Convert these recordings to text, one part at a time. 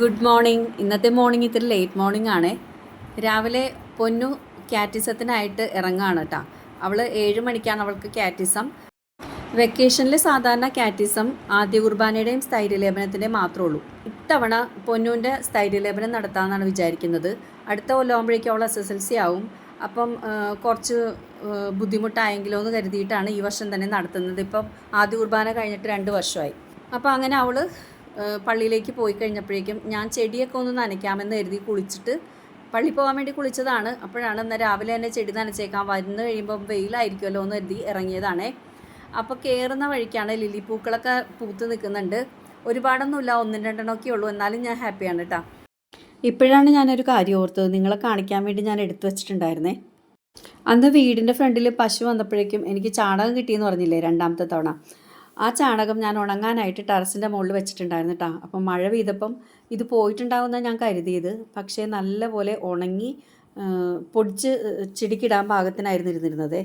Good morning. ഇന്നത്തെ morning ഇത്തിരി late morning ആണ്. രാവിലെ പൊന്നു കാറ്റിസത്തിനായിട്ട് ഇറങ്ങുകയാണ് കേട്ടോ അവൾ ഏഴ് മണിക്കാണ് അവൾക്ക് കാറ്റിസം. വെക്കേഷനിൽ സാധാരണ കാറ്റിസം ആദ്യ കുർബാനയുടെയും സ്ഥൈര്യലേപനത്തിന്റെയും മാത്രമേ ഉള്ളൂ. ഇത്തവണ പൊന്നുവിന്റെ സ്ഥൈര്യലേപനം നടത്താമെന്നാണ് വിചാരിക്കുന്നത്. അടുത്ത കൊല്ലമാകുമ്പോഴേക്കും അവൾ എസ് എസ് എൽ സി ആവും. അപ്പം കുറച്ച് ബുദ്ധിമുട്ടായെങ്കിലോ എന്ന് കരുതിയിട്ടാണ് ഈ വർഷം തന്നെ നടത്തുന്നത്. ഇപ്പം ആദ്യ കുർബാന കഴിഞ്ഞിട്ട് രണ്ട് വർഷമായി. അപ്പോൾ അങ്ങനെ അവൾ പള്ളിയിലേക്ക് പോയി കഴിഞ്ഞപ്പോഴേക്കും ഞാൻ ചെടിയൊക്കെ ഒന്ന് നനയ്ക്കാമെന്ന് കരുതി കുളിച്ചിട്ട് പള്ളി പോകാൻ വേണ്ടി കുളിച്ചതാണ്. അപ്പോഴാണ് എന്നാൽ രാവിലെ തന്നെ ചെടി നനച്ചേക്കാൻ വരുന്ന കഴിയുമ്പം വെയിലായിരിക്കുമല്ലോ എന്ന് കരുതി ഇറങ്ങിയതാണേ. അപ്പോൾ കയറുന്ന വഴിക്കാണ് ലില്ലി പൂക്കളൊക്കെ പൂത്ത് നിൽക്കുന്നുണ്ട്. ഒരുപാടൊന്നുമില്ല ഒന്നും രണ്ടെണ്ണമൊക്കെ ഉള്ളൂ. എന്നാലും ഞാൻ ഹാപ്പിയാണ് കേട്ടോ. ഇപ്പോഴാണ് ഞാനൊരു കാര്യം ഓർത്തത്. നിങ്ങളെ കാണിക്കാൻ വേണ്ടി ഞാൻ എടുത്തു വെച്ചിട്ടുണ്ടായിരുന്നേ. അന്ന് വീടിന്റെ ഫ്രണ്ടിൽ പശു വന്നപ്പോഴേക്കും എനിക്ക് ചാണകം കിട്ടിയെന്ന് പറഞ്ഞില്ലേ രണ്ടാമത്തെ തവണ. ആ ചാണകം ഞാൻ ഉണങ്ങാനായിട്ട് ടെറസിന്റെ മുകളിൽ വെച്ചിട്ടുണ്ടായിരുന്നു കേട്ടോ അപ്പം മഴ പെയ്തപ്പം ഇത് പോയിട്ടുണ്ടാവുന്ന ഞാൻ കരുതിയത്. പക്ഷേ നല്ലപോലെ ഉണങ്ങി പൊടിച്ച് ചിടിക്കിടാൻ പാകത്തിനായിരുന്നു ഇരുന്നിരുന്നത്.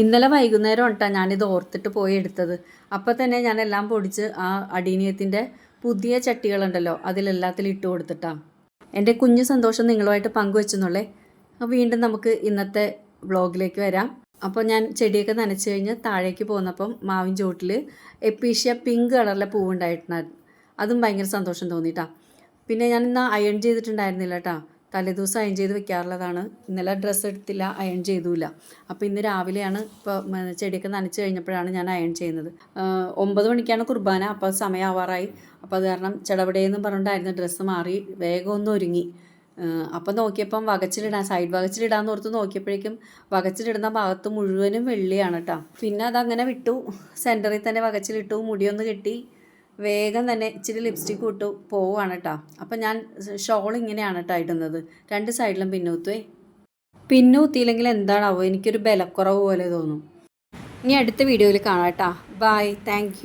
ഇന്നലെ വൈകുന്നേരം ഉണ്ടാ ഞാനിത് ഓർത്തിട്ട് പോയി എടുത്തത്. അപ്പം തന്നെ ഞാൻ എല്ലാം പൊടിച്ച് ആ അടീനിയത്തിന്റെ പുതിയ ചട്ടികളുണ്ടല്ലോ അതിലെല്ലാത്തിലും ഇട്ട് കൊടുത്തിട്ടാണ് എന്റെ കുഞ്ഞു സന്തോഷം നിങ്ങളുമായിട്ട് പങ്കുവെച്ചെന്നുള്ളേ. വീണ്ടും നമുക്ക് ഇന്നത്തെ വ്ളോഗിലേക്ക് വരാം. അപ്പോൾ ഞാൻ ചെടിയൊക്കെ നനച്ച് കഴിഞ്ഞ് താഴേക്ക് പോന്നപ്പം മാവിൻ ചോട്ടിൽ എപ്പീഷ്യ പിങ്ക് കളറിലെ പൂവുണ്ടായിട്ടുണ്ടായിരുന്നു അതും ഭയങ്കര സന്തോഷം തോന്നിട്ടാ. പിന്നെ ഞാൻ ഇന്ന് അയൺ ചെയ്തിട്ടുണ്ടായിരുന്നില്ല കേട്ടോ തലേദിവസം അയൺ ചെയ്ത് വെക്കാറുള്ളതാണ്. ഇന്നലെ ഡ്രസ്സ് എടുത്തില്ല അയൺ ചെയ്തുമില്ല അപ്പോൾ ഇന്ന് രാവിലെയാണ് ഇപ്പോൾ ചെടിയൊക്കെ നനച്ച് കഴിഞ്ഞപ്പോഴാണ് ഞാൻ അയൺ ചെയ്യുന്നത്. ഒമ്പത് മണിക്കാണ് കുർബാന അപ്പോൾ സമയമാവാറായി അപ്പോൾ അത് കാരണം ചടപടയെന്നും പറഞ്ഞിട്ടായിരുന്നു ഡ്രസ്സ് മാറി വേഗം ഒന്ന് ഒരുങ്ങി. അപ്പം നോക്കിയപ്പം വകച്ചിലിടാൻ സൈഡ് വകച്ചിലിടാന്ന് ഓർത്ത് നോക്കിയപ്പോഴേക്കും വകച്ചിലിടുന്ന ഭാഗത്ത് മുഴുവനും വെള്ളിയാണ് കേട്ടോ പിന്നെ അതങ്ങനെ വിട്ടു. സെന്ററിൽ തന്നെ വകച്ചിലിട്ടു മുടിയൊന്ന് കെട്ടി വേഗം തന്നെ ഇച്ചിരി ലിപ്സ്റ്റിക്ക് ഇട്ടു പോവുകയാണ് കേട്ടോ അപ്പം ഞാൻ ഷോൾ ഇങ്ങനെയാണ് കേട്ടോ ഇടുന്നത്. രണ്ട് സൈഡിലും പിന്നൂത്തുവേ. പിന്നൂത്തിയില്ലെങ്കിൽ എന്താണാവോ? എനിക്കൊരു ബലക്കുറവ് പോലെ തോന്നും. ഇനി അടുത്ത വീഡിയോയിൽ കാണാം കേട്ടോ ബൈ താങ്ക്